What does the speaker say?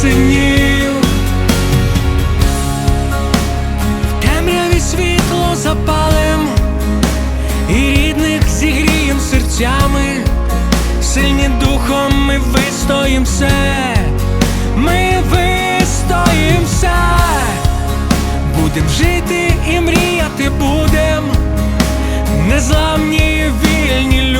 синів. В темряві світло запалим, і рідних зігрієм серцями, сильні духом ми вистоїм все,